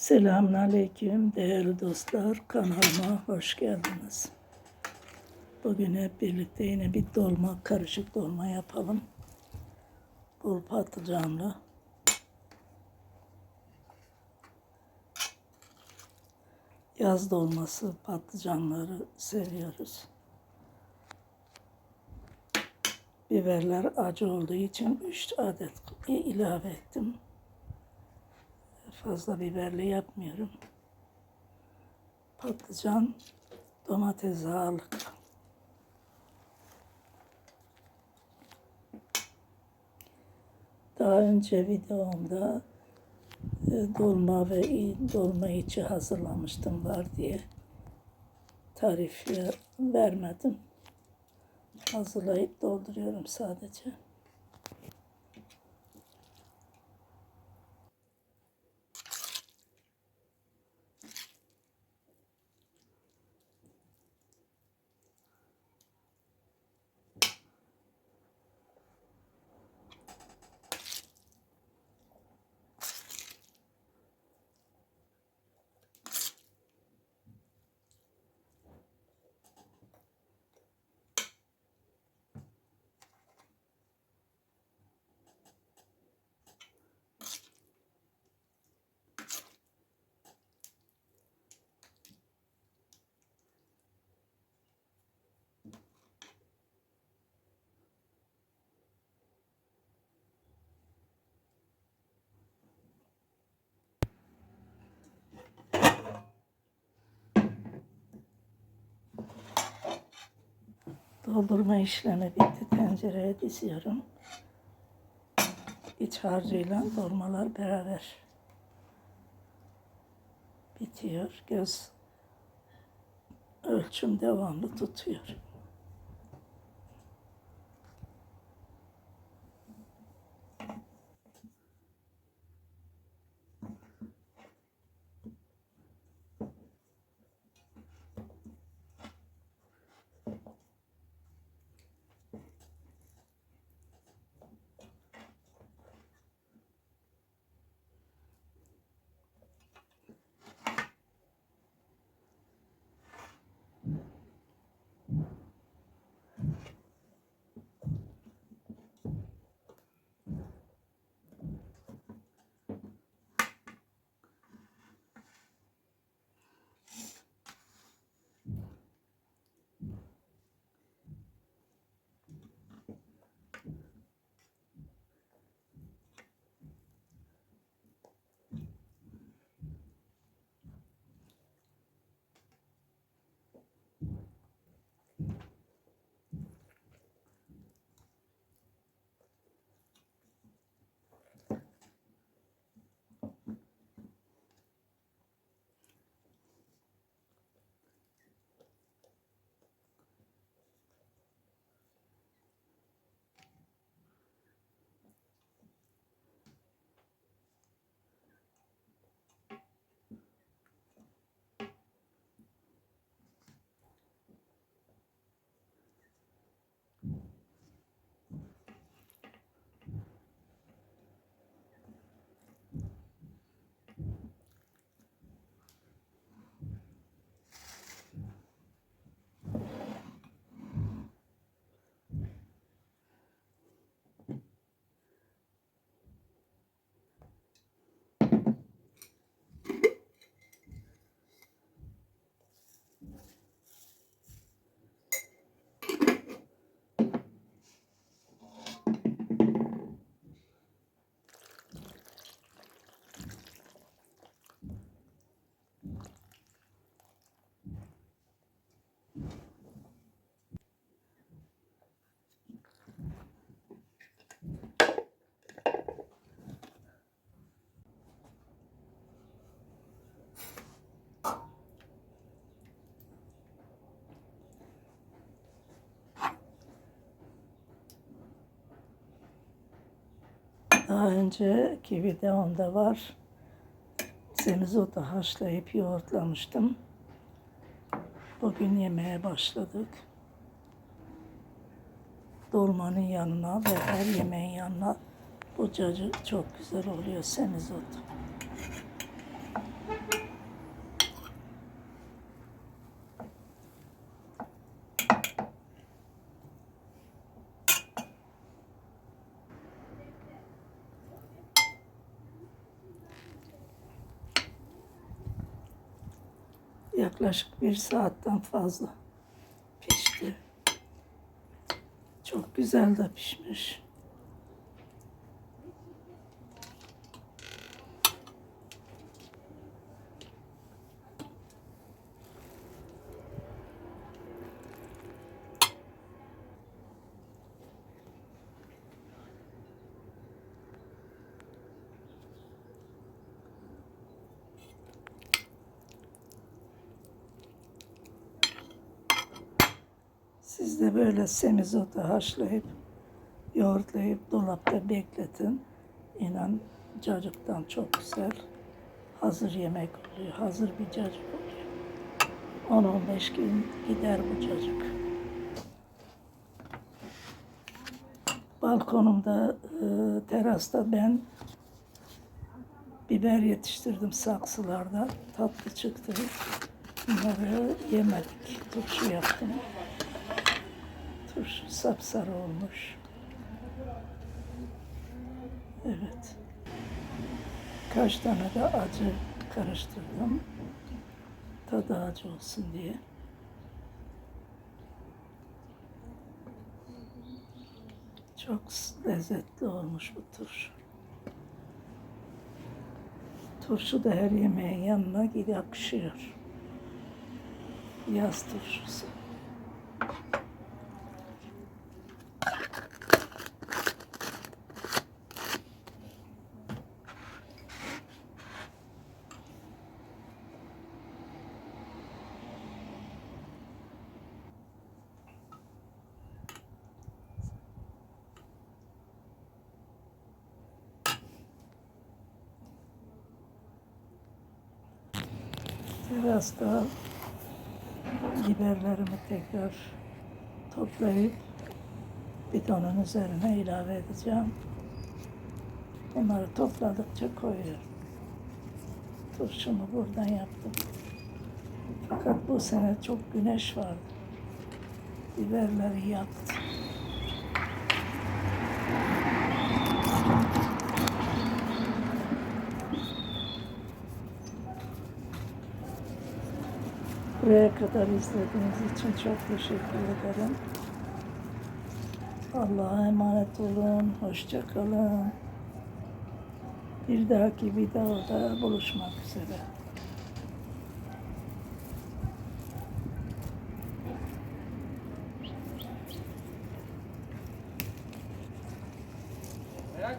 Selamünaleyküm değerli dostlar. Kanalıma hoş geldiniz. Bugün hep birlikte yine bir dolma, karışık dolma yapalım. Bol patlıcanlı. Yaz dolması patlıcanları seviyoruz. Biberler acı olduğu için 3 adet ilave ettim. Fazla biberli yapmıyorum. Patlıcan, domates ağırlıklı. Daha önce videomda e, dolma ve dolma içi hazırlamıştım var diye tarif ver- vermedim. Hazırlayıp dolduruyorum sadece. Doldurma işlemi bitti. Tencereye diziyorum. İç harcıyla dolmalar beraber bitiyor. Göz ölçüm devamlı tutuyor. Daha önceki videomda var. Semizotu haşlayıp yoğurtlamıştım. Bugün yemeye başladık. Dolmanın yanına ve her yemeğin yanına bu cacık çok güzel oluyor semizotu. Yaklaşık bir saatten fazla pişti. Çok güzel de pişmiş. Siz de böyle semizotu haşlayıp yoğurtlayıp dolapta bekletin. İnan cacıktan çok güzel hazır yemek oluyor. Hazır bir cacık oluyor. 10-15 gün gider bu cacık. Balkonumda, e, terasta ben biber yetiştirdim saksılarda. Tatlı çıktı. Bunları yemedik. Turşu yaptım. Turşu sapsarı olmuş. Evet. Kaç tane de acı karıştırdım. Tadı acı olsun diye. Çok lezzetli olmuş bu turşu. Turşu da her yemeğin yanına yakışıyor. Yaz turşusu. Terasta biberlerimi tekrar toplayıp bidonun üzerine ilave edeceğim. Bunları topladıkça koyuyorum. Turşumu buradan yaptım. Fakat bu sene çok güneş vardı. Biberleri yaktı. Buraya kadar izlediğiniz için çok teşekkür ederim. Allah'a emanet olun. Hoşça kalın. Bir dahaki videoda buluşmak üzere.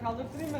Kaldırtırayım mı?